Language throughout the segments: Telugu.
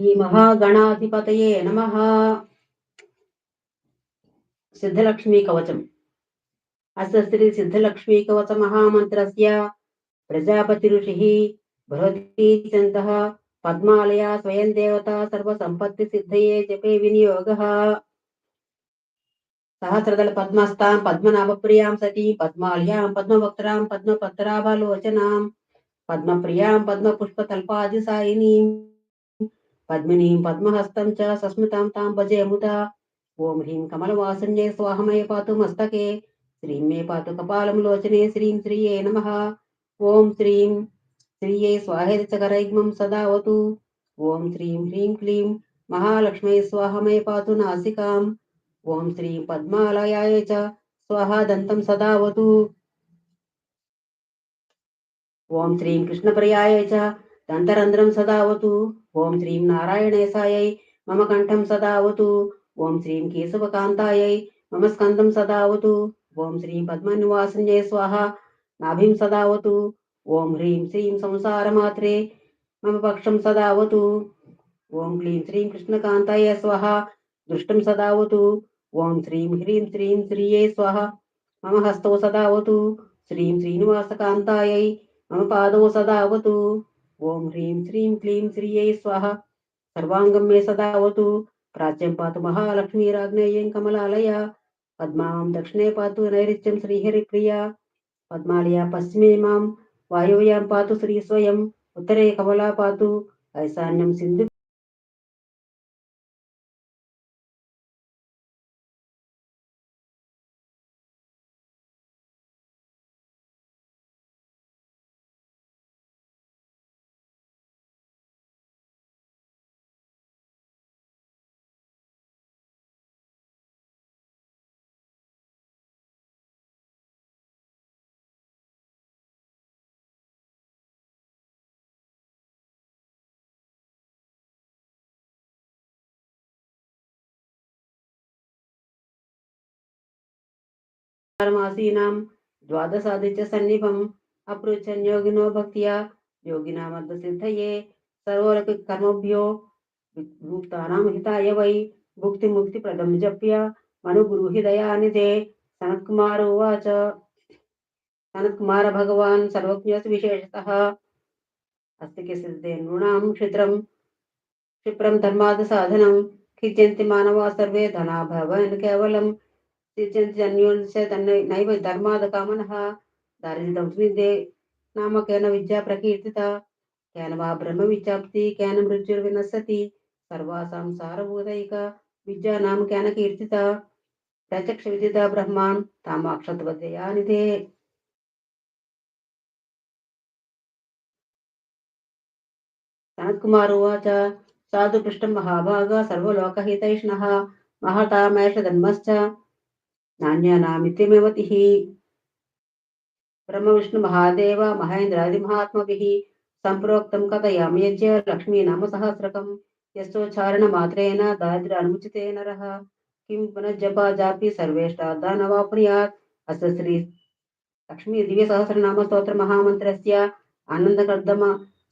ఈ మహాగణాధిపతయే నమ. సిద్ధలక్ష్మీ కవచం అస్య సిద్ధలక్ష్మీ కవచ మహామంత్రస్య. ప్రజాపతి ఋషి బృహతి పద్మాలయ స్వయం దేవత సర్వసంపత్తి సిద్ధయే జపే వినియోగ. సహస్రదళ పద్మస్తాం పద్మనాభప్రియాం సతీ పద్మాలయాం పద్మవక్త్రాం పద్మపత్రాభలోచనాం పద్మప్రియాం పద్మపుష్పతల్పాది పద్మపుష్పతల్పాదిసాయినీం. పద్మినీం పద్మహస్తం చ సస్మితాం తాం భజే ముదా ఓం హ్రీం కమలవాసన్యే స్వాహమయ పాతు మస్తకే. శ్రీం మే పాతు కపాలం లోచనే శ్రీం శ్రీయే నమ. ఓం శ్రీం శ్రీయే స్వాహేతకరైగ్మం సదావతు. ఓం శ్రీం హ్రీం క్లీం మహాలక్ష్మీ స్వాహమయ పాతు నాసికాం. ఓం శ్రీం పద్మాలయాయ చ స్వాహా దంతం సదావతు. ఓం శ్రీం కృష్ణప్రియాయ చ దంతరంధ్రం సదావతు. ఓం శ్రీం నారాయణేశాయై మమ కంఠం సదావతు. ఓం శ్రీం కేశవకాంతాయై మమ స్కందం సదావతు. ఓం శ్రీం పద్మనివాసంజయ స్వాహ నాభిం సదావతు. ఓం హ్రీం శ్రీం సంసారమాత్రే మమ పక్షం సదావతు. ఓం క్లీం శ్రీం కృష్ణకాంతాయ స్వహ దృష్టం సదావతు. ఓం శ్రీం హ్రీం శ్రీం శ్రీయే స్వహ మమ హస్తౌ సదావతు. శ్రీం శ్రీనివాసకాంతాయై మమ పాదౌ సదావతు. ఓం హ్రీం శ్రీం క్లీం శ్రీయై స్వాహ సర్వాంగం మే సదావతు ప్రాచ్యం పాతు మహాలక్ష్మీరాజ్ఞేయం కమలాలయ పద్మాం దక్షిణే పాతు నైరుత్యం శ్రీహరిప్రియ పద్మాలయ పశ్చిమే మాం వాయువ్యాం పాతు శ్రీ స్వయం ఉత్తరే కమలా పాతు ఐశాన్యం సింధు పరమాసీనాం ద్వాదశాదిత్య సన్నిపం అపృచ్చన్ యోగినో భక్త్యా యోగినామర్థ సిద్ధయే సర్వోలకి కర్మభ్యో ముక్తానాం హితాయ వై భుక్తి ముక్తి ప్రదం జప్య మను గురుహి దయానిధే సనత్కుమార ఉవాచ సనత్కుమార భగవాన్ సర్వజ్ఞస్ విశేషతః అస్తికి సిద్ధే నృణాం క్షిత్రం క్షిప్రం ధర్మాద సాధనం ఖిద్యంతి మానవా సర్వే ధనాభవన్ కేవలం సిద్ధ్యంత్యన్యోన్య తన్న నైవ ధర్మాద కామనః దారిద్ర్యం విద్యే నామ విద్యా ప్రకీర్తిత కేన వా బ్రహ్మ విద్యాప్తి కేన మృత్యుర్వినశ్యతి సర్వాసాం సారభూతైక విద్యా నామ కేన కీర్తిత ప్రత్యక్ష విదిత బ్రహ్మాన్ తామాక్షత్వదయానిధే సనత్కుమార్ ఉవాచ సాధు పృష్టం మహాభాగ సర్వలోకహితైష్ణः మహతామేష ధన్మశ్చ నాణ్యానామిత్యమేవతిः బ్రహ్మ విష్ణు మహాదేవ మహేంద్రాదిమహాత్మభిः సంప్రోక్తం కథయామి యజ్ఞ లక్ష్మీనామ సహస్రకం యశోచ్చారణ మాత్రేణ దారిద్ర్య అనుముచితే నరः కిం పునఃజపా జాపి సర్వేష్టాదానవాప్నుయాత్ అస్య శ్రీ లక్ష్మీ దివ్య సహస్రనామ స్తోత్ర మహామంత్రస్య ఆనందకర్దమ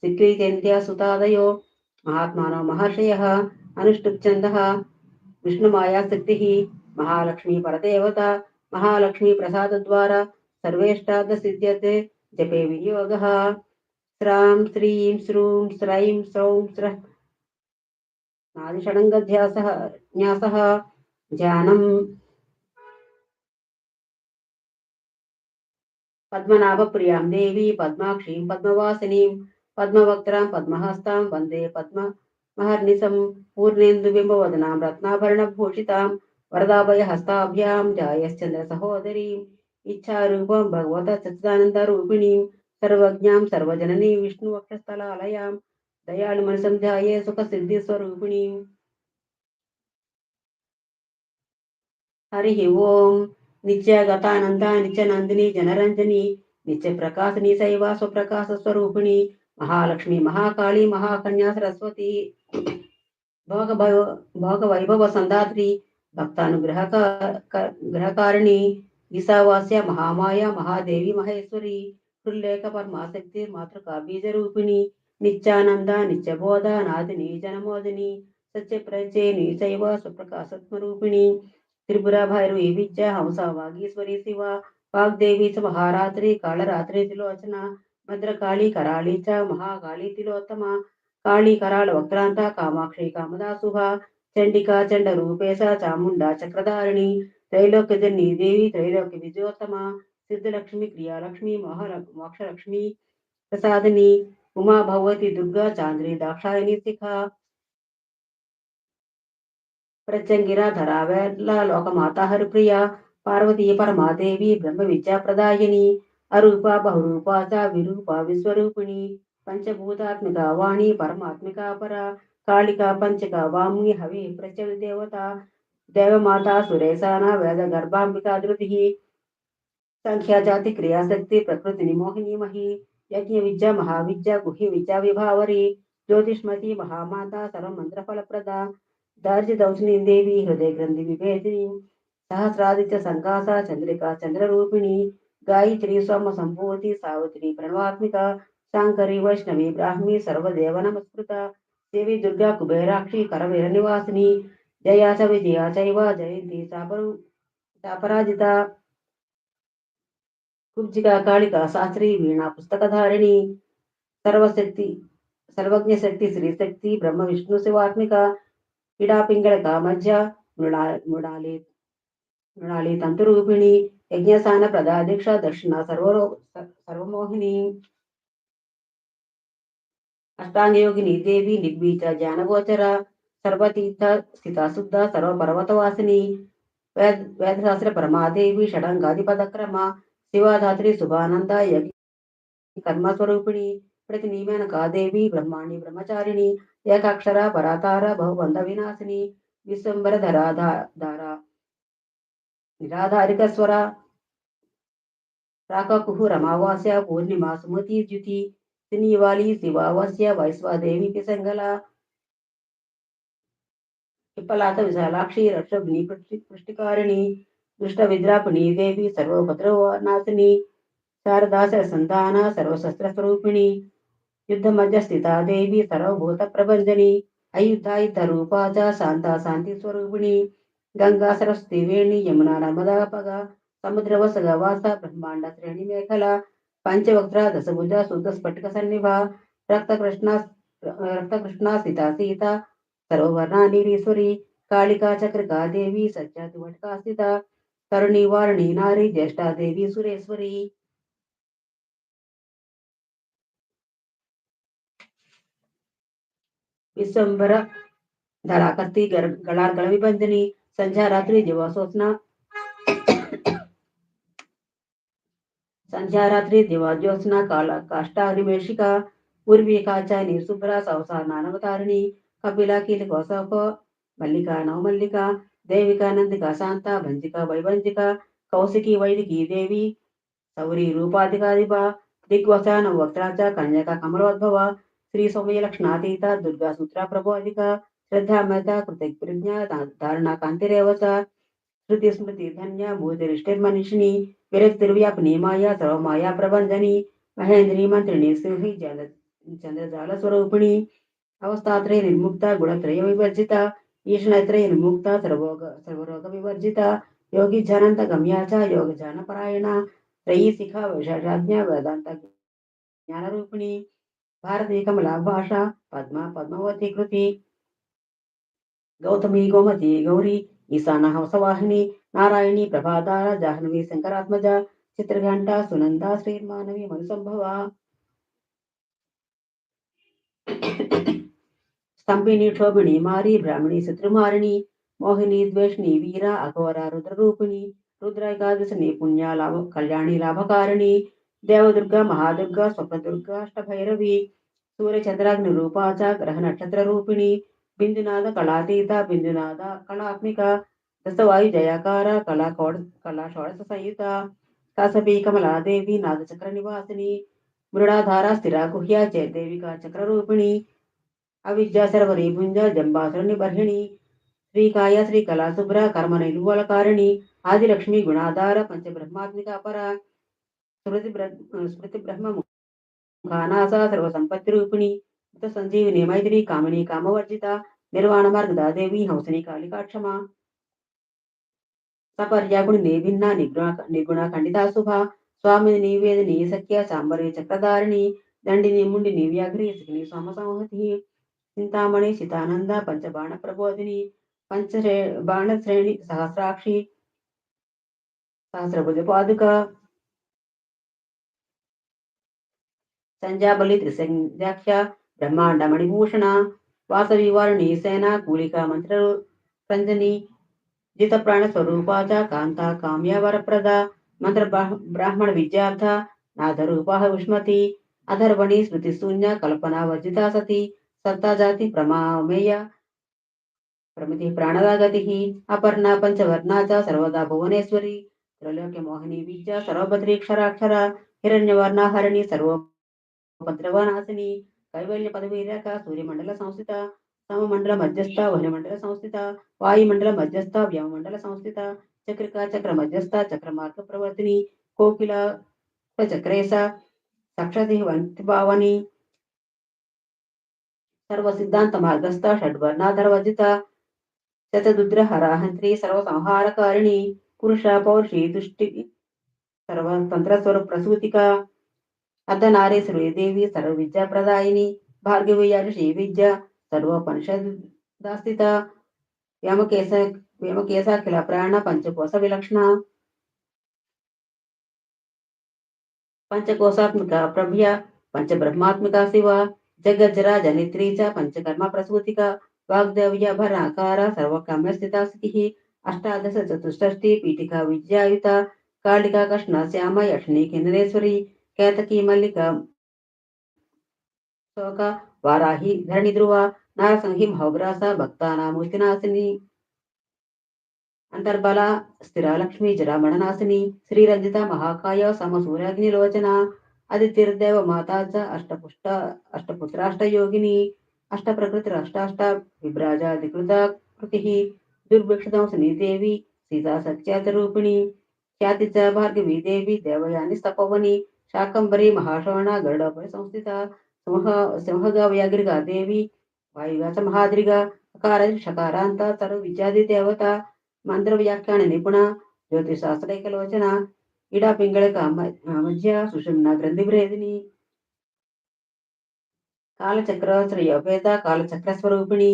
సిక్రీతేంద్య సుతాదయో మహాత్మానో మహర్షయः అనుష్టుప్ఛందः విష్ణుమాయా శక్తిः మహాలక్ష్మీ పరదేవత మహాలక్ష్మీ ప్రసాద ద్వారా సర్వేష్టార్థ సిద్ధ్యతే జపే వినియోగः శ్రాం శ్రీం శ్రూం శ్రైం శ్రౌం స్ర నాదిషడంగధ్యాసः న్యాసः ధ్యానం పద్మనాభప్రియాం దేవీ పద్మాక్షీం పద్మవాసినీం పద్మవక్త్రాం పద్మహస్తాం వరదాభయ హస్తాభ్యాం జాయశ్చంద్ర సహోదరీం ఇచ్చారూపం భగవత సచ్చిదానంద రూపిణీం సర్వజ్ఞాం సర్వజననీ విష్ణు సర్వజననీం దయాళు మనసం జాయే సుఖ సిద్ధి స్వరూపిణీం హరి ఓం నిత్యగతానంద నిత్యనందిని జనరంజని నిత్య ప్రకాశని శైవ స్వప్రకాశ స్వరూపిణి మహాలక్ష్మి మహాకాళి మహాకన్యా సరస్వతి భోగ భోగ వైభవ సందాత్రి భక్తానుగ్రహ గ్రహకారిణి ఈశావాస్య మహామాయ మహాదేవి మహేశ్వరి హృల్లేఖ పరమాశక్తి మాతృకా బీజ రూపిణి నిత్యానంద నిత్యబోధ నాదిని జనమోదిని సత్యప్రచే నీచైవ సుప్రకాశత్మరూపిణి త్రిపుర భైరవి విద్య హంస వాగీశ్వరి శివ వాగ్దేవి చ మహారాత్రి కాళరాత్రి తిలోచన భద్రకాళి కరాళి చ మహాకాళి తిలోత్తమ కాళీ కరాళ వక్రాంత కామాక్షి కామదాసుహ చండికా చండ రూపేశ చాముండా చక్రధారిణి త్రైలోక్యజన్ని దేవి త్రైలోక్య విజయోత్తమ సిద్ధలక్ష్మి క్రియాలక్ష్మి మోహ మోక్షలక్ష్మి ప్రసాదిని ఉమా భగవతి దుర్గా చాంద్రి దాక్షాయణి శిఖ ప్రత్యంగిర ధరావేర్ల లోకమాత హరిప్రియ పార్వతీ పరమాదేవి బ్రహ్మ విద్యా ప్రదాయిని అరూప బహురూప చ విరూప విశ్వరూపిణి పంచభూతాత్మిక వాణి పరమాత్మిక పర कालिका पंचका वामि हवि प्रचलदेवता देवमाता सुरेशाना वेदगर्भाम्बिका धृतिः संख्या जाति क्रियाशक्ति प्रकृति निमोहिनी मही, यज्ञ, विद्या, महाविद्या, गुहि, विद्या, विभावरी, ज्योतिष्मती, महामाता सर्वमंत्र फलप्रदा दार्ज दौशनी देवी, हृदय ग्रंथि, विभेदिनी, सहस्रादित्य, संकासा, चंद्रिका, चंद्ररूपिणी, गायत्री त्रिस्वम संभूति सावित्री, प्रणवात्मिका, शंकरी, वैष्णवी, ब्राह्मी, सर्वदेव नमस्कृता देवी दुर्गा कुबेराक्षी करवीर निवासिनी। जया च विजया चैव जयंती सापराजिता। कुब्जिका कालिका शास्त्री वीणा पुस्तकधारिणी। सर्वशक्ति सर्वज्ञ शक्ति श्री शक्ति ब्रह्म विष्णु शिवात्मिका। पीड़ा पिंगल का मध्य मृणाली मृणाली यज्ञ यज्ञसान प्रदा दीक्षा दक्षिणा सर्वरो सर्वमोहिनी। అష్టాంగయోగిని దేవి నిర్బీజ జ్ఞానగోచర సర్వతీర్థ స్థితశుద్ధ సర్వపర్వతవాసిని. వేద వేదశాస్త్ర పరమాదేవి షడంగాధిపదక్రమ శివధాత్రి శుభానంద యజ్ఞ కర్మస్వరూపిణి ప్రతి నియమైన కాదేవి బ్రహ్మాణి బ్రహ్మచారిణి ఏకాక్షర పరాతార బహుబంధ వినాశిని విశ్వంబర ధరాధార నిరాధారిక స్వర. రాకకుహు రమావాస్య పూర్ణిమ సుమతి ద్యుతి శనివాలి శివావాస్య వైశ్వాదేవి పిసంగల పిప్పలాత విశాలాక్షి రక్షగ్ని పుష్టికారిణి. దుష్ట విద్రాపిణి దేవి సర్వభద్రనాశిని శారదాస సంతాన సర్వశస్త్ర స్వరూపిణి యుద్ధ మధ్య స్థితా దేవి సర్వభూత ప్రభంజని. అయుద్ధాయుద్ధ రూపాచ శాంత శాంతి స్వరూపిణి. గంగా సరస్వతి వేణి యమున నర్మదా పగ. సముద్రవసగ వాస బ్రహ్మాండ శ్రేణి మేఖల. పంచవక్త్ర దశభుజ శుద్ధ స్ఫటిక సన్నిభ రక్త కృష్ణ రక్త కృష్ణ సీత సీత సర్వవర్ణానిరీశ్వరి కాళికా చక్రకా దేవి సత్యాతి వటకా స్థిత తరుణి వారిణి నారి జ్యేష్ఠాదేవి సురేశ్వరి విశ్వంబర ధరాకర్తి గళార్గళ విబంధిని సంధ్యారాత్రి దివాసోత్న సంధ్యారాత్రి దివాజ్యోత్స్న కాళ కాష్టానిమేషిక ఉర్వీకాచ నిర్శుభ్ర సౌసా నానవతారిణి కపిల కీలకోసోప మల్లిక నవమల్లిక దేవిక నందిక శాంత భంజిక వైభంజిక కౌశికి వైదికి దేవి సౌరి రూపాధికాధిప దిగ్వసాన వక్రాచ కన్యక కమలోద్భవ శ్రీ సౌమ్య లక్షణాతీత దుర్గా సూత్ర ప్రభోధిక శ్రద్ధామత కృతజ్ఞ ధారణ కాంతిరేవచ శృతి స్మృతి ధన్య భూతిరిష్టిర్మనిషిని విరక్తిర్వ్యాపిని మాయా సర్వమాయా ప్రభంజని మహేంద్రి మంత్రిని సింహి జల చంద్రజాల స్వరూపిణి అవస్థాత్రయ నిర్ముక్త గుణత్రయ వివర్జిత ఈషణత్రయ నిర్ముక్త సర్వోగ సర్వరోగ వివర్జిత యోగి జనంత గమ్యాచ యోగ జానపరాయణ త్రయీ శిఖ విశేషాజ్ఞ వేదాంత జ్ఞానరూపిణి భారతీ కమలా భాష పద్మ పద్మవతి కృతి గౌతమి గోమతి గౌరీ ఈశాన హంసవాహిని నారాయణి ప్రభాతార జాహ్నవి శంకరాత్మజ చిత్రఘంట సునంద శ్రీమానవి మనుసంభవ స్తంభిని క్షోభిణి మారి బ్రాహ్మణి శత్రుమారిణి మోహిని ద్వేషిణి వీర అఘోర రుద్రరూపిణి రుద్రైకాదశిని పుణ్య లాభ కళ్యాణి లాభకారిణి దేవదుర్గ మహాదుర్గ స్వప్నదుర్గ అష్టభైరవి సూర్యచంద్రాగ్ని రూపాచ గ్రహ నక్షత్ర రూపిణి బిందునాథ కళాతీత బిందునాథ కళాత్మిక दस्तवायु जयाकार, कला कला संयुता, कासपी, कमला देवी नादचक्र निवासिनी, मृणाधारा, स्थिरा गुह्या च देविका चक्ररूपिणी अविद्या सर्वरी भुंज जंबासुर निबर्हिणी श्रीकाया, श्रीकला शुभ्र कर्म नैलुवलकारिणी आदिलक्ष्मी, गुणाधार पंचब्रह्मात्मिका अपरा स्मृति स्मृति ब्रह्म मुखानासा सर्वसंपत्ति रूपिणी संजीवनी मैत्री कामिनी, कामवर्जिता निर्वाण मार्गदा देवी, हंसनी, कालिका क्षमा। సపర్యాకుడు సపర్యాకుని నిర్భిన్న నిగుణ నిగుణ ఖండితాశుభ స్వామి స్వామిని నీవేది నీ సఖ్య సాంబరి చక్రధారిణి. దండిని ముండిని వ్యాఘ్రి సిగిని సోమ సంహతి. చింతామణి చితానంద పంచబాణ ప్రబోధిని. పంచశ్రే బాణశ్రేణి సహస్రాక్షి. సహస్రభుజ పాదుక. సంజాబలి త్రిసంధ్యాఖ్య బ్రహ్మాండ మణిభూషణ వాసవి వారుణి సేన కూలిక మంత్ర రంజని. జిత ప్రాణ స్వరూపాచ కాంత కామ్యవరప్రద మంత్ర బ్రాహ్మణ విద్యార్థ నాథరూప ఉష్మతి అధర్వణి స్మృతి శూన్య కల్పన వర్జిత సతి సత్తాజాతి ప్రమామేయ ప్రమితి ప్రాణదాగతి అపర్ణ పంచవర్ణ చ సర్వదా భువనేశ్వరి త్రైలోక్య మోహిని విద్య సర్వభద్రీక్షరాక్షర హిరణ్యవర్ణ హరిణి సర్వోపద్రవనాశిని కైవల్య పదవీ రేఖ సూర్యమండల సంస్థిత సమమండల మధ్యస్థ వహ్నిమండల సంస్థిత వాయుమండల మధ్యస్థ వ్యోమమండల సంస్థిత చక్రిక చక్ర మధ్యస్థ చక్ర మార్గ ప్రవర్తిని కోకిల చక్రేశ సక్షతి వంతిభావని సర్వ సిద్ధాంత మార్గస్థ షడ్వర్ణాధరవర్జిత శతదుద్ర హరాహంత్రి సర్వ సంహారకారిణి పురుష పౌరుషి దుష్టి సర్వతంత్ర స్వర ప్రసూతిక అర్ధనారీశ్వరి దేవి సర్వ విద్యాప్రదాయిని భార్గవీయాలు శ్రీ విద్య सर्वोपनिषदास्थित व्योमकेश व्योमकेश किल प्राण पंचकोश विलक्षण पंचकोशात्मक प्रभ्य पंच पंचब्रह्मात्मक शिव जगज्जरा जनित्री च पंचकर्म प्रसूतिक वाग्देव्य भराकार सर्वकाम्य स्थित स्थिति अष्टादश चतुष्टि पीठिका विद्यायुता, कालिका, कृष्ण, श्याम, यक्षिणी किन्नरेश्वरी कैतकी, मल्लिका శోక వారాహి ధరణి ధ్రువ నారసింహి భౌగ్రాస భక్తానామూర్తినాశిని అంతర్బల స్థిరాలక్ష్మి జరామణనాశిని శ్రీరంజిత మహాకాయ సమసూర్యాగ్నిలోచన అదితిర్దేవ మాతాజ అష్టపుష్ట అష్టపుత్రాష్టయోగిని అష్టప్రకృతి అష్టాష్ట విభ్రాజాధికృత కృతి దుర్భిక్షదంసిని దేవి సీతా సత్యాతరూపిణి ఖ్యాతి చ భార్గవీ దేవయాని స్తపవని శాకంబరి మహాశ్రవణ గరుడోపరి సంస్థిత సింహ సింహగా వ్యాఘ్రిగా దేవి వాయుగా చ అకార షకారాంత తరు విద్యాది దేవత మంత్ర వ్యాఖ్యాన నిపుణ జ్యోతిశాస్త్రైకలోచన ఇడా పింగళక మధ్య సుషుమ్న గ్రంథి భ్రేదిని కాలచక్ర శ్రేయోపేత కాలచక్ర స్వరూపిణి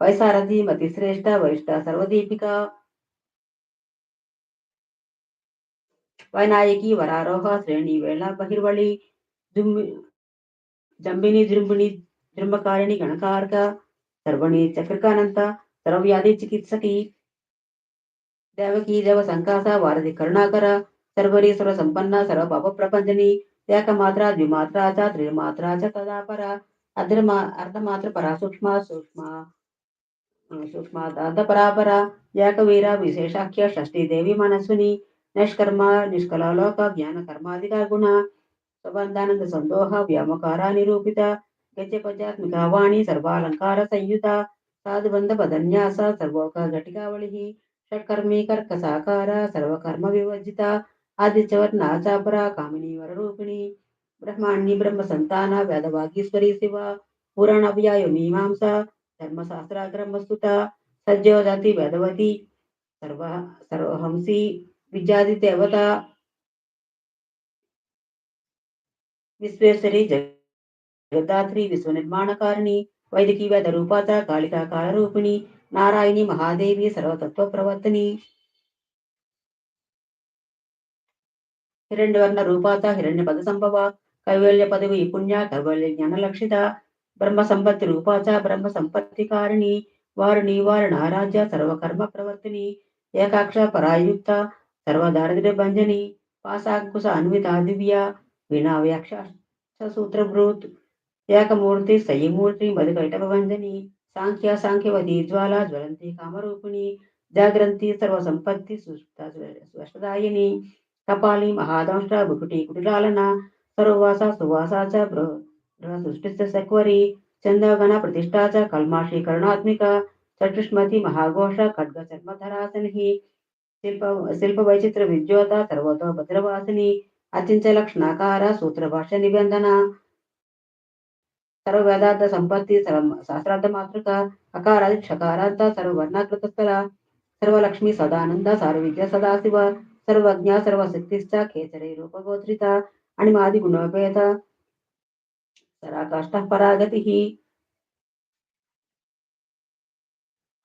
వైసారథి మతిశ్రేష్ట వరిష్ట సర్వదీపిక వైనాయకి వరారోహ శ్రేణి వేళ బహిర్వళి జుంబి జంబిని జృంభిణి జృంభకారిణి గణకారక సర్వణి చక్రకానంత సర్వవ్యాధి చికిత్సకి దేవకీ దేవ సంకాస వారధి కరుణాకర సర్వరీశ్వర సంపన్న సర్వ పాప ప్రపంచని ఏకమాత్ర ద్విమాత్ర చ త్రిమాత్ర చ తదాపర అర్ధమా అర్ధమాత్ర పరా సూక్ష్మ సూక్ష్మ సూక్ష్మార్థ పరాపర ఏకవీర విశేషాఖ్య షష్ఠీ దేవి మనస్విని నిష్కర్మ నిష్కలలోక జ్ఞాన కర్మాధికార గుణ स्वबंधानंद सन्दोह व्यामकार निरूपित गज्यपजात्मक वाणी, सर्वालंकार संयुत साधुबंध पदन्यास सर्वोकघटिकावली षटकर्मी कर्क साकार सर्वकर्म विवर्जिता आदिचवर्ण आचापरा कामिनी वररूपिणी ब्रह्मांडी ब्रह्म संतान वेदवागीश्वरी शिव, पुराणव्याय मीमांसा धर्मशास्त्राग्रह्मस्तुता सज्जोजाति वेदवती सर्व सर्वहंसी, विद्यादिदेवता విశ్వేశ్వరి జగద్ధాత్రి విశ్వ నిర్మాణకారిణి వైదికి వేద రూపాత కాళికా కాలరూపిణి నారాయణి మహాదేవి సర్వతత్వ ప్రవర్తని. హిరణ్యవర్ణ రూపాత హిరణ్య పద సంభవ కైవల్య పదవి పుణ్య కైవల్య జ్ఞాన లక్షిత బ్రహ్మ సంపత్తి రూపాచ బ్రహ్మ సంపత్తి కారిణి వారిని వారి నారాజ్య సర్వకర్మ ప్రవర్తిని ఏకాక్ష పరాయుక్త సర్వదారిద్ర్య భంజని పాశాంకుశ అన్విత దివ్య వినావ్యాక్ష సూత్ర భృత్ ఏకమూర్తి సయమూర్తి మధుకైటపవంజని సాంఖ్య సాంఖ్యవతి జ్వాల జ్వలంతి కామరూపిణి జాగ్రంతి సర్వ సంపత్తి స్వష్టదాయిని కపాలి మహాదంష్ట బుకుటి కుటిలాలన సర్వవాస సువాస చ సృష్టి సక్వరి చందగణ ప్రతిష్టాచ కల్మాషి కరుణాత్మిక చతుష్మతి మహాఘోష ఖడ్గ చర్మధరాసని శిల్ప శిల్ప వైచిత్ర విద్యోత సర్వతో భద్రవాసిని అత్యంత లక్షణాకార సూత్ర భాష నిబంధన. సర్వ సంపత్తి సర్వ శాస్త్రార్థ మాతృక అకారాది క్షకారాంత సర్వవర్ణాకృత స్థల సర్వలక్ష్మి సదానంద సర్వ విద్య సదాశివ సర్వజ్ఞ సర్వశక్తిశ్చ కేసరి రూపగోత్రిత అణిమాది గుణోపేత సరాకాష్ట పరాగతి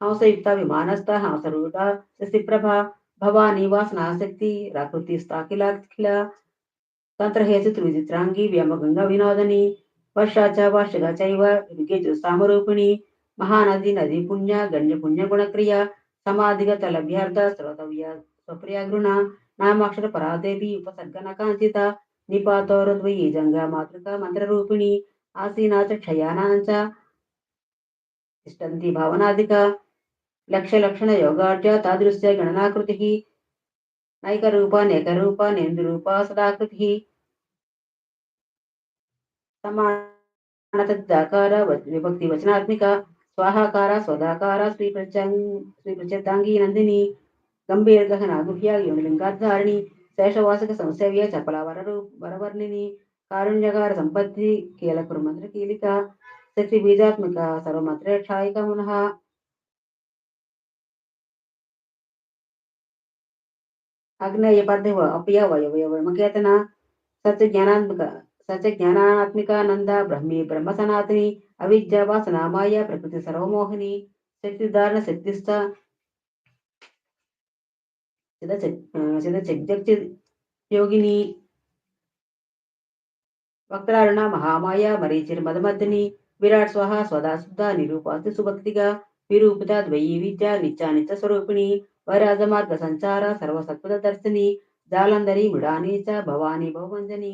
హంసయుక్త విమానస్థ హంసరూఢ శశిప్రభ భవానీ వాసనాశక్తి రాకృతిస్తాఖిలాఖిల తంత్రహేతు త్రివిచిత్రాంగి వ్యోమగంగా వినోదని వర్షాచ వర్షగా చైవ ఋగేజు సామరూపిణి మహానది నది పుణ్య గణ్య పుణ్య గుణక్రియ సమాధిగత లభ్యార్థ శ్రోతవ్య స్వప్రియ గృణ నామాక్షర పరాదేవి ఉపసర్గన కాంచిత నిపాతోరద్వయీ జంగా మాతృక మంత్రరూపిణి ఆసీనాచ క్షయానాంచ తిష్టంతి భావనాదిక లక్ష లక్షణ యోగాఢ్య తాదృశ్య గణనాకృతి నైక రూప నేక సమానత దాకార విభక్తి వచనాత్మిక స్వాహాకార స్వదాకార శ్రీ ప్రత్యంగ్ శ్రీ ప్రత్యర్థాంగి నందిని గంభీర గహన గుహ్య లింగాధారిణి శేషవాసక సంసేవ్య చపల వరరు వరవర్ణిని కారుణ్యగార సంపత్తి కీలకురు మంత్ర కీలిక శక్తి బీజాత్మిక సర్వమంత్రేక్షాయిక మునః. అగ్నేయ పర్థివ అప్య వయవయ వయమకేతన సత్య జ్ఞానాత్మక సత్య జ్ఞానాత్మికానంద బ్రహ్మి బ్రహ్మ సనాతని అవిద్య వాసన ప్రకృతి సర్వమోహిని శక్తిధారణ శక్తిస్థ యోగిని వక్రారుణ మహామాయ మరీచిర్ మదమద్దని విరాట్ స్వహ స్వదాశుద్ధ నిరూపాతి సుభక్తిగా విరూపిత ద్వయీ విద్య నిత్యా నిత్య స్వరూపిణి వైరాజ మార్గ సంచార సర్వసత్వద దర్శిని జాలంధరి మృడానీచ భవానీ భవమంజని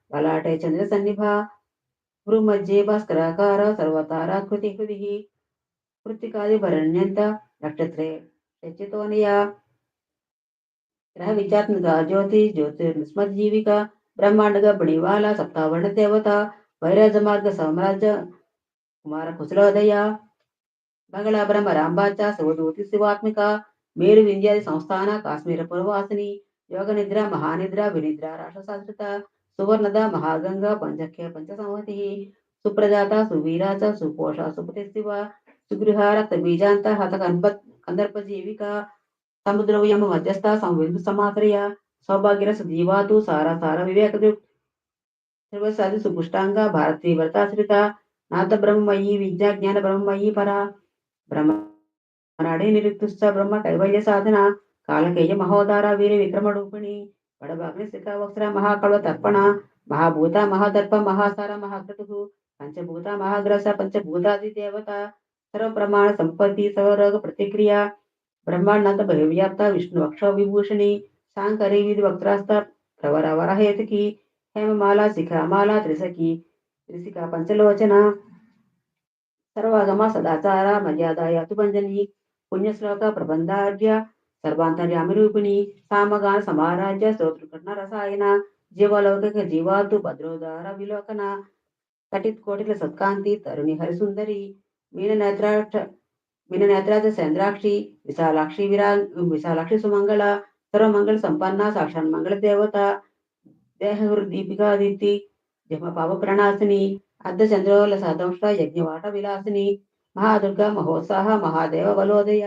ललाटे चन्द्रसन्निभा भ्रूमध्ये भास्कराकार सर्वताराकृति हृदिः कृत्तिकादिभरण्यन्त नक्षत्रे शचितोनया ग्रहविचात्मिका ज्योति ज्योतिर्स्मज्जीविका ब्रह्माण्डग बणिवाला सप्तावर्णदेवता वैराजमार्ग साम्राज्य कुमारकुशलोदय बङ्गलाब्रह्मराम्बा च शिवदूति शिवात्मिका काश्मीर ಸಂಸ್ಥಾನ योग निद्रा महानिद्रा, विनिद्रा राष्ट्र ರಾಷ್ಟ್ರಸಾಂಸ್ಕೃತ సువర్ణద మహాగంగ పంచఖ్య పంచసంహతి సుప్రజాత సువీరాచ సుపోష సుపతిశివ సుగృహ రక్త బీజాంత హత కన్ప కందర్ప జీవిక సముద్రవ్యమ మధ్యస్థ సంవిందు సమాశ్రయ సౌభాగ్యరస జీవాతు సార సార వివేక సర్వసాది సుపుష్టాంగ భారతీ వ్రతాశ్రిత నాథ బ్రహ్మమయీ విద్యా జ్ఞాన బ్రహ్మమయీ బ్రహ్మ బ్రహ్మనాడే నిరుక్తుశ్చ బ్రహ్మ కైవల్య సాధన కాలకేయ మహోదార వీర విక్రమ రూపిణి వడబాగ్ని శిఖావక్స్ర మహాకళ తర్పణ మహాభూత మహాదర్ప మహాసార మహాకృతు పంచభూత మహాగ్రస పంచభూతాది దేవత సర్వ ప్రమాణ సంపత్తి సర్వరోగ ప్రతిక్రియ బ్రహ్మాండంత బహిర్వ్యాప్త విష్ణు వక్ష విభూషణి సాంకరి విధి వక్రాస్త ప్రవర వరహేతుకి హేమమాల శిఖామాల త్రిసఖి త్రిశిఖ పంచలోచన సర్వాగమ సదాచార మర్యాద యతుభంజని పుణ్యశ్లోక ప్రబంధార్య సర్వాంతర్యామిరూపిణి సామగాన సమారాజ్య స్తోత్రకృష్ణ రసాయన జీవలౌకిక జీవాతు భద్రోదార విలోకన. కటిత్ కోటిల సత్కాంతి తరుణి హరిసుందరి మీన నేత్రాక్ష మీన నేత్రాజ విశాలాక్షి విరా విశాలాక్షి సుమంగళ సర్వమంగళ సంపన్న సాక్షాన్ మంగళ దేవత దేహృదీపికాదిత్తి జమ పాప ప్రణాశిని అర్ధ చంద్రోల సదంష్ట యజ్ఞవాట విలాసిని మహాదుర్గ మహోత్సాహ మహాదేవ బలోదయ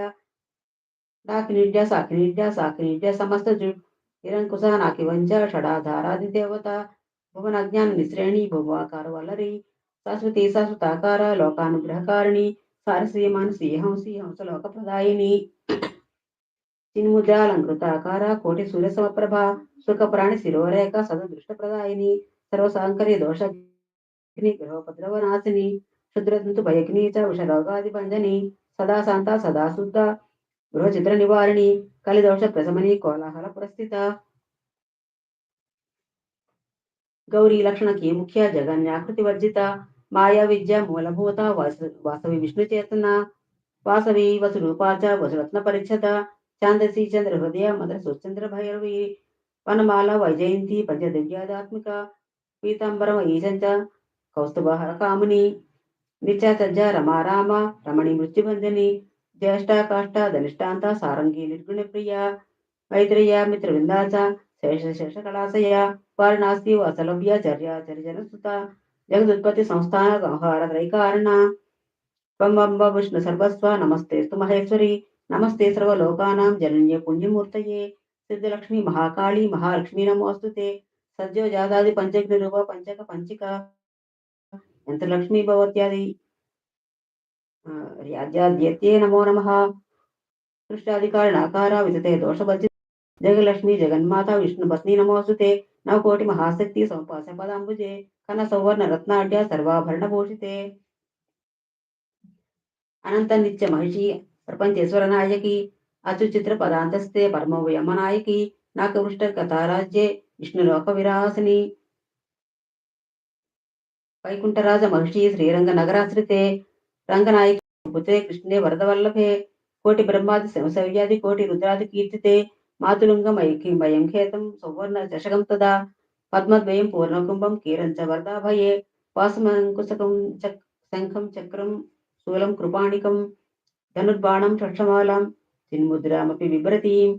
డాకినిడ్య సాకినిడ్య సాకినిడ్య సమస్త జు నిరంకుశ నాకి వంచ షడాధారాది దేవత భువన జ్ఞాన నిశ్రేణి భువాకార వల్లరి శాశ్వతి శాశ్వతాకార లోకానుగ్రహకారిణి సారసీయ మానసీ హంసి హంస లోక ప్రదాయిని చిన్ముద్రాలంకృతాకార కోటి సూర్య సమప్రభ సుఖ ప్రాణి శిరోరేఖ సదృష్ట ప్రదాయిని సర్వసాంకర్య దోష గ్రహోపద్రవనాశిని క్షుద్రతంతు భయగ్ని చ విషరోగాది భంజని సదా శాంత సదా శుద్ధ గృహ చిత్ర నివారిణి కలిదోష ప్రశమని కోలాహల పురస్థిత. గౌరీ లక్షణకి ముఖ్య జగన్యాకృతి వర్జిత. మాయా విద్య మూలభూత వాసవి విష్ణు చేతన. వాసవి వసురూపాచ వసురత్న పరిచ్ఛద. ఛాందసి చంద్ర హృదయ మధుర సుచంద్ర భైరవి. వనమాల వైజయంతి పంచదివ్యాదాత్మిక పీతాంబరం ఈశంచ కౌస్తుభహర కాముని. నిత్యాసజ్జ రమారామ రమణి మృత్యుభంజని. జ్యేష్ఠ కాష్ట ధనిష్టాంత సారంగి నిర్గుణ ప్రియ మైత్రేయ మిత్ర శేష శేష కళాశయ వారణాసి వాసలభ్య చర్య చర్యజనసుత జగదుత్పత్తి సంస్థాన గంహార త్రైకారణ పంబంబ విష్ణు సర్వస్వ నమస్తే మహేశ్వరి నమస్తే సర్వలోకానాం జనన్య పుణ్యమూర్తయే సిద్ధలక్ష్మి మహాకాళి మహాలక్ష్మి నమోస్తుతే సద్యో పంచగ్ని రూప పంచక పంచిక యంత్రలక్ష్మీ భవత్యాది రాజ్యాద్యత్యే నమో నమ. సృష్టాధికారి సృష్టాధికారణాకార విజతే దోషభజి జగలక్ష్మి జగన్మాత విష్ణు పత్ని నమోస్తుతే నవకోటి మహాశక్తి సంపాస పదాంబుజే కన సౌవర్ణ రత్నాఢ్య సర్వాభరణ భూషితే అనంత నిత్య మహిషి ప్రపంచేశ్వర నాయకి అచుచిత్ర పదాంతస్తే పరమ యమనాయకి నాకు వృష్ట కథారాజ్యే విష్ణులోక విరాసిని. వైకుంఠరాజ మహిషి శ్రీరంగ నగరాశ్రితే రంగనాయకి పుత్రే కృష్ణే వరదవల్లభే కోటి బ్రహ్మాది శివసవ్యాది కోటి రుద్రాది కీర్తితే మాతులుంగం మయం ఖేతం సౌవర్ణ చషకం తదా పద్మద్వయం పూర్ణకుంభం కీరంచ వరదాభయే వాసమంకుశకం శంఖం చక్రం శూలం కృపాణికం ధనుర్బాణం షక్షమాలం తిన్ముద్రామపి బిభ్రతీం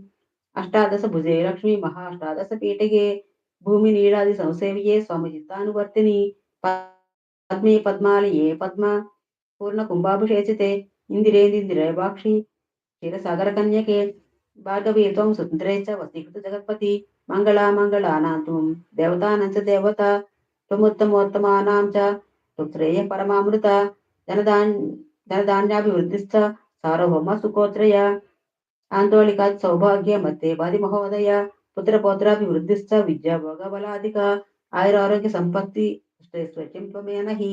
అష్టాదశ భుజే లక్ష్మి మహా అష్టాదశ పీఠగే భూమి నీడాది సంసేవ్యే స్వామి చిత్తానువర్తిని పద్మే పద్మాలయే పద్మ పూర్ణ కుంభాభిషేచితే ఇందిరేందిందిరేవాక్షి క్షీరసాగర కన్యకే భార్గవీ త్వం స్వతంత్రే వసీకృత జగత్పతి మంగళ మంగళానాం దేవతానంచ దేవత త్వముత్తమోత్తమానాం చ శ్రేయ పరమామృత ధనదాన్ ధనధాన్యాభివృద్ధిస్థ సార్వభౌమ సుకోత్రయ ఆందోళిక సౌభాగ్య మత్తేవాది మహోదయ పుత్రపౌత్రాభివృద్ధిస్థ విద్యా భోగబలాధిక ఆయురారోగ్య సంపత్తి శ్రేష్ఠ్యం హి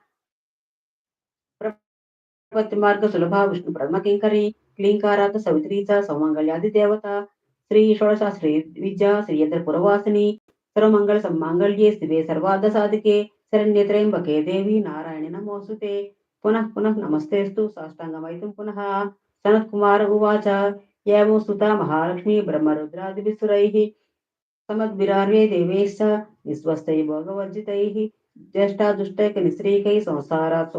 ప్రపత్తి మార్గ సులభ విష్ణు ప్రథమకింకరి క్లీంకారాత సవిత్రీ చ సౌమంగళ్యాది దేవత శ్రీ షోడశ శ్రీ విద్య శ్రీయంత్ర పురవాసిని. సర్వమంగళ సమ్మాంగళ్యే శివే సర్వార్థ సాధికే. శరణ్యత్రయంబకే దేవి నారాయణ నమోసుతే. పునః పునః నమస్తేస్తు సాష్టాంగమైతం పునః. సనత్కుమార ఉవాచ. ఏమో సుత మహాలక్ష్మి బ్రహ్మరుద్రాదిభిసురైः సమద్విరార్వే దేవైశ్చ నిస్వస్థై భోగవర్జితైः. జ్యేష్ఠాదుష్టైక నిశ్రీకై సంసారాత్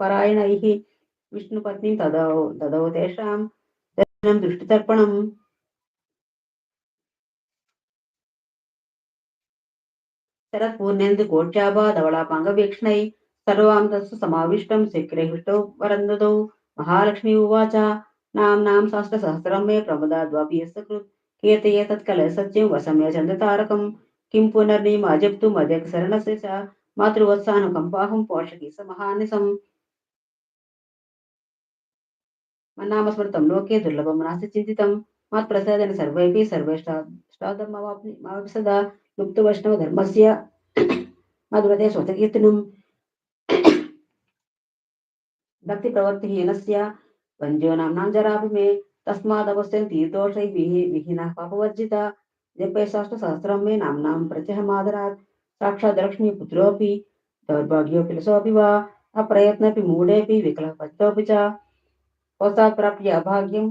పరాయణైः. విష్ణుపత్నిం తదౌ దదౌ తేషాం దర్శనం శరత్ పూర్ణేందు కోట్యాభా ధవళాపాంగ వీక్షణై సర్వాంతస్సు సమావిష్టం శక్రేహృష్టౌ వరందదౌ. మహాలక్ష్మి ఉవాచ నామ్నాం సహస్రం మే ప్రమదాద్వాపి కృత్. కీర్తయే తత్కల సత్యం వసమ్య చంద్రతారకం కిం పునర్నిమ జప్తు మధ్యక శరణస్య చ మాతృవత్సానుకంపాహం పోషకి సమహానిసం మన్నామస్మృతం లోకే దుర్లభం నాస్తి చింతితం. మత్ప్రసాదేన సర్వైపి సర్వేష్టాధర్మమాపి సదా యుక్త వైష్ణవ ధర్మస్య. మధురతే స్వతకీర్తనం. భక్తి ప్రవర్తిహీనస్య వంద్యో నామ్నాం జరాపి మే. తస్మాదవశ్యం తీర్థోషై విహి విహీన పాపవర్జిత. జపే సహస్రం మే నామ్నాం ప్రత్యహమాదరాత్. సాక్షాత్ లక్ష్మీ పుత్రోపి. దౌర్భాగ్యోపి లసోపి వా. అప్రయత్నపి మూఢేపి వికలపతితోపి చ. పశ్చాత్ ప్రాప్య అభాగ్యం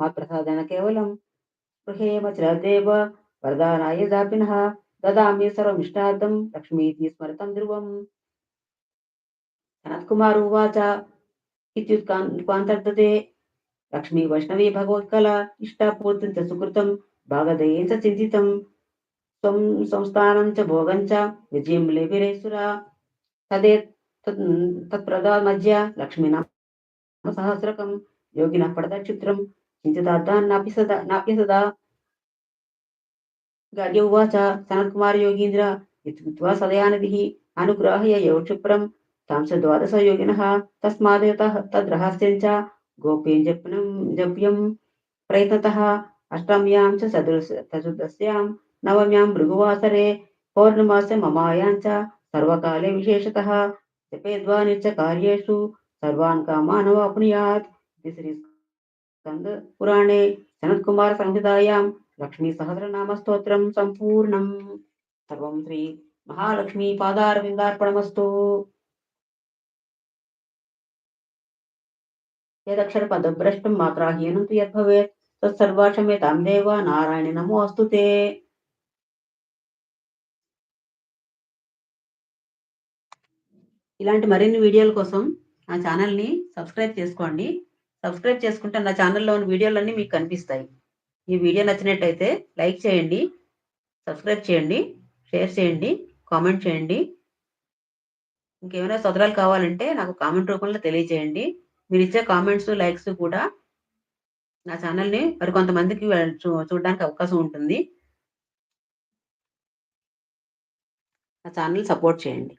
మత్ప్రసాదేన కేవలం గృహేమ చిరదేవ వరదానాయ దాపినః దదామి సర్వమిష్టార్థం లక్ష్మీతి స్మరతం ధ్రువం సనత్కుమార్ ఉవాచ ఇత్యుత్కాంతర్దతే లక్ష్మీ వైష్ణవీ భగవత్కల ఇష్టాపూర్తిం చ సుకృతం భాగదయేం చ చింతితం స్వం సంస్థానం చ భోగం చ విజయం లేభిరేసురా తదే తత్ప్రదా మధ్య లక్ష్మీనామ సహస్రకం యోగిన పడదక్షిత్రం చింతితార్థాన్నాపి సదా నాప్య సదా. గార్గ్య సనత్కుమార యోగీంద్ర ఇత్యుక్త్వా సదయానదిః అనుగ్రాహ్య యౌక్షిప్రం తాంస ద్వాదశ ద్వాదశయోగినः తస్మాదేత తద్రహస్యం చ గోప్యం జప్నం జప్యం. ప్రయత్నతः అష్టమ్యాం చ చతుర్దశ్యాం నవమ్యాం భృగువాసరే పౌర్ణమాసే మమాయాం చ సర్వకాలే విశేషతः. జపేద్వా నిత్య కార్యేషు సర్వాన్ కామాన్ అవాప్నుయాత్ ఇది శ్రీ స్కంద పురాణే సనత్కుమార సంహితాయాం లక్ష్మీ సహస్రనామ స్తోత్రం సంపూర్ణం సర్వం శ్రీ మహాలక్ష్మీ పాదారవిందార్పణమస్తు యదక్షర పదభ్రష్టం మాత్రాహీనం తు యద్భవేత్ తత్సర్వాక్షమేతాం దేవ నారాయణ నమో అస్తు తే ఇలాంటి మరిన్ని వీడియోల కోసం నా ఛానల్ని సబ్స్క్రైబ్ చేసుకోండి. సబ్స్క్రైబ్ చేసుకుంటే నా ఛానల్లో ఉన్న వీడియోలన్నీ మీకు కనిపిస్తాయి. ఈ వీడియో నచ్చినట్టయితే లైక్ చేయండి సబ్స్క్రైబ్ చేయండి షేర్ చేయండి కామెంట్ చేయండి. ఇంకేమైనా సదరాలు కావాలంటే నాకు కామెంట్ రూపంలో తెలియజేయండి. మీరు ఇచ్చే కామెంట్స్ లైక్స్ కూడా నా ఛానల్ని మరి కొంతమందికి చూ చూడడానికి అవకాశం ఉంటుంది. నా ఛానల్ సపోర్ట్ చేయండి.